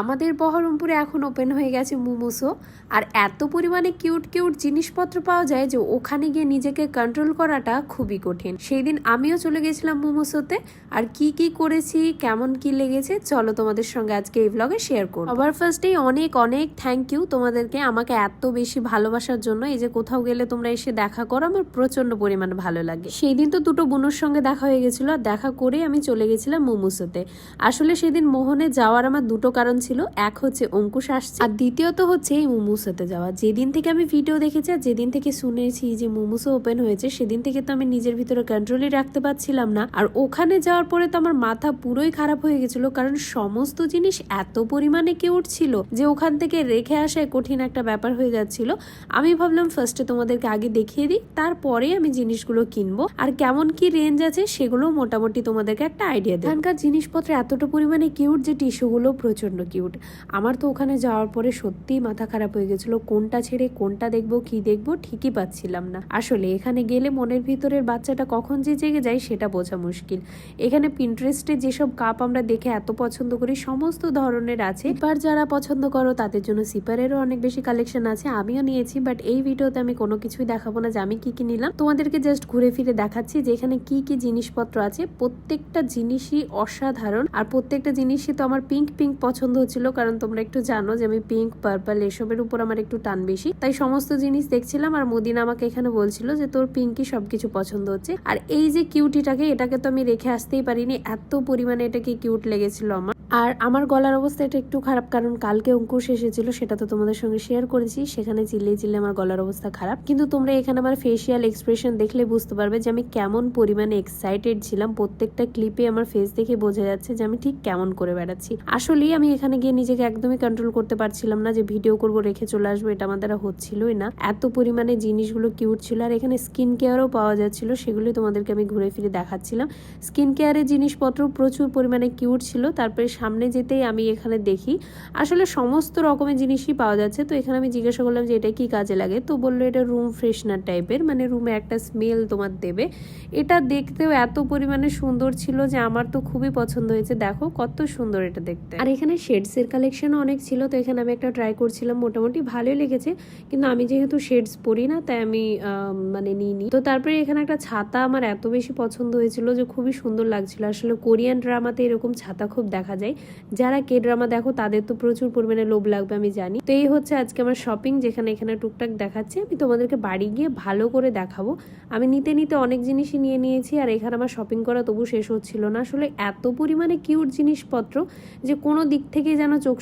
আমাদের বহরমপুরে এখন ওপেন হয়ে গেছে মোমোসও। আর এত পরিমাণে কিউট কিউট জিনিসপত্র পাওয়া যায় যে ওখানে গিয়ে নিজেকে কন্ট্রোল করাটা খুবই কঠিন। সেই দিন আমিও চলে গেছিলাম মোমোসোতে। আর কি কি করেছি, কেমন কি লেগেছে, চলো তোমাদের সঙ্গে আজকে এই ব্লগে শেয়ার করো আবার ফার্স্টেই অনেক অনেক থ্যাংক ইউ তোমাদেরকে আমাকে এত বেশি ভালোবাসার জন্য। এই যে কোথাও গেলে তোমরা এসে দেখা করো, আমার প্রচণ্ড পরিমাণে ভালো লাগে। সেই দিন তো দুটো বোনের সঙ্গে দেখা হয়ে গেছিল। আর দেখা করে আমি চলে গেছিলাম মোমোসোতে। আসলে সেদিন মোহনে যাওয়ার আমার দুটো কারণ ছিল এক হচ্ছে অঙ্কুশ আসছে। আর দ্বিতীয়ত হচ্ছে এই মোমোসোতে যাওয়া। যেদিন থেকে আমি ভিডিও দেখেছি আর যেদিন থেকে শুনেছি যে মোমোসো ওপেন হয়েছে, সেদিন থেকে তো আমি নিজের ভিতরে কন্ট্রোলই রাখতে পারছিলাম না। আর ওখানে যাওয়ার পরে তো আমার মাথা পুরোই খারাপ হয়ে গেছিল, কারণ সমস্ত জিনিস এত পরিমাণে কে উঠছিল যে ওখান থেকে রেখে আসায় কঠিন একটা ব্যাপার হয়ে যাচ্ছিল। আমি ভাবলাম ফার্স্টে তোমাদেরকে আগে দেখিয়ে দিই তারপরে আমি জিনিসগুলো কিনবো। আর কেমন কি রেঞ্জ আছে সেগুলো মোটামুটি তোমাদেরকে একটা আইডিয়া দেয় এখানকার জিনিসপত্র এতটা পরিমাণে কিউট যে টিস্যুগুলো প্রচণ্ড কিউট আমার তো ওখানে যাওয়ার পরে সত্যিই মাথা খারাপ হয়ে গেছিল, কোনটা ছেড়ে কোনটা দেখব, কি দেখব ঠিকই পাচ্ছিলাম না। আসলে এখানে গেলে মনের ভিতরের বাচ্চাটা কখন যে জেগে যায় সেটা বোঝা মুশকিল। এখানে পিন্টারেস্টে যেসব কাপ আমরা দেখে এত পছন্দ করি, সমস্ত ধরনের আছে। এবার যারা পছন্দ করো, তাদের জন্য সিপারেরও অনেক বেশি কালেকশন আছে, আমিও নিয়েছি বাট এই ভিডিওতে আমি কোনো কিছুই দেখাবো না যে আমি কি কি নিলাম। তোমাদেরকে জাস্ট ঘুরে ফিরে দেখাচ্ছি যে এখানে কি কি জিনিসপত্র আছে। প্রত্যেকটা জিনিসই অসাধারণ, আর প্রত্যেকটা জিনিসই তো আমার পিঙ্ক পিঙ্ক পছন্দ হচ্ছিল, কারণ তোমরা একটু জানো যে আমি পিঙ্ক পার্পল এসবের উপর আমার একটু টান বেশি। তাই সমস্ত জিনিস দেখছিলাম আর মদিনা আমাকে এখানে বলছিল যে তোর পিঙ্কই সবকিছু পছন্দ হচ্ছে। আর এই যে কিউটিটাকে এটাকে তো আমি রেখে আসতেই পারিনি, এত পরিমাণে এটাকে কিউট লেগেছিল আমার। আর আমার গলার অবস্থা এটা একটু খারাপ, কারণ কালকে অঙ্কুশ এসেছিল, সেটা তো তোমাদের সঙ্গে শেয়ার করেছি, সেখানে চিল্লিয়ে চিল্লে আমার গলার অবস্থা খারাপ। কিন্তু তোমরা এখানে আমার ফেসিয়াল এক্সপ্রেশন দেখলে বুঝতে পারবে যে আমি কেমন পরিমাণে এক্সাইটেড ছিলাম। প্রত্যেকটা ক্লিপে আমার ফেস দেখে বোঝা যাচ্ছে যে আমি ঠিক কেমন করে বেড়াচ্ছি। আসলেই আমি এখানে গিয়ে নিজেকে একদমই কন্ট্রোল করতে পারছিলাম না যে ভিডিও করব, রেখে চলে আসব, এটা আমার দ্বারা হচ্ছিলই না। এত পরিমাণে জিনিসগুলো কিউট ছিল আর এখানে স্কিন কেয়ারও পাওয়া যাচ্ছিল সেগুলি তোমাদেরকে আমি ঘুরে ফিরে দেখাচ্ছিলাম। স্কিন কেয়ারের জিনিসপত্র প্রচুর পরিমাণে কিউট ছিল, তারপরে সামনে যেতেই আমি এখানে দেখি, আসলে সমস্ত রকমের জিনিসই পাওয়া যাচ্ছে। তো এখানে আমি জিজ্ঞাসা করলাম যে এটা কি কাজে লাগে? তো বলল এটা রুম ফ্রেশনার টাইপের মানে রুমে একটা স্মেল তোমার দেবে। এটা দেখতেও এত পরিমাণে সুন্দর ছিল যে আমার তো খুবই পছন্দ হয়েছে। দেখো কত সুন্দর এটা দেখতে। আর এখানে শেডসের কালেকশনও অনেক ছিল, তো এখানে আমি একটা ট্রাই করছিলাম মোটামুটি ভালোই লেগেছে। কিন্তু আমি যেহেতু শেডস পরি না, তাই আমি মানে নিইনি। তো তারপরে এখানে একটা ছাতা আমার এত বেশি পছন্দ হয়েছিল যে খুবই সুন্দর লাগছিল। আসলে কোরিয়ান ড্রামাতে এরকম ছাতা খুব দেখা যায়। যারা কে ড্রামা দেখো, তাদের তো প্রচুর পরিমাণে লোভ লাগবে, আমি জানি। তো এই হচ্ছে আজকে আমার শপিং যেখানে এখানে টুকটাক দেখাচ্ছে। আমি তোমাদেরকে বাড়ি গিয়ে ভালো করে দেখাবো। আমি নিতে নিতে অনেক জিনিসই নিয়ে নিয়েছি, আর এখানে আমার শপিং করা তবু শেষ হচ্ছিল না। আসলে এত পরিমাণে কিউট জিনিসপত্র যে কোনো দিক থেকে যেন চোখ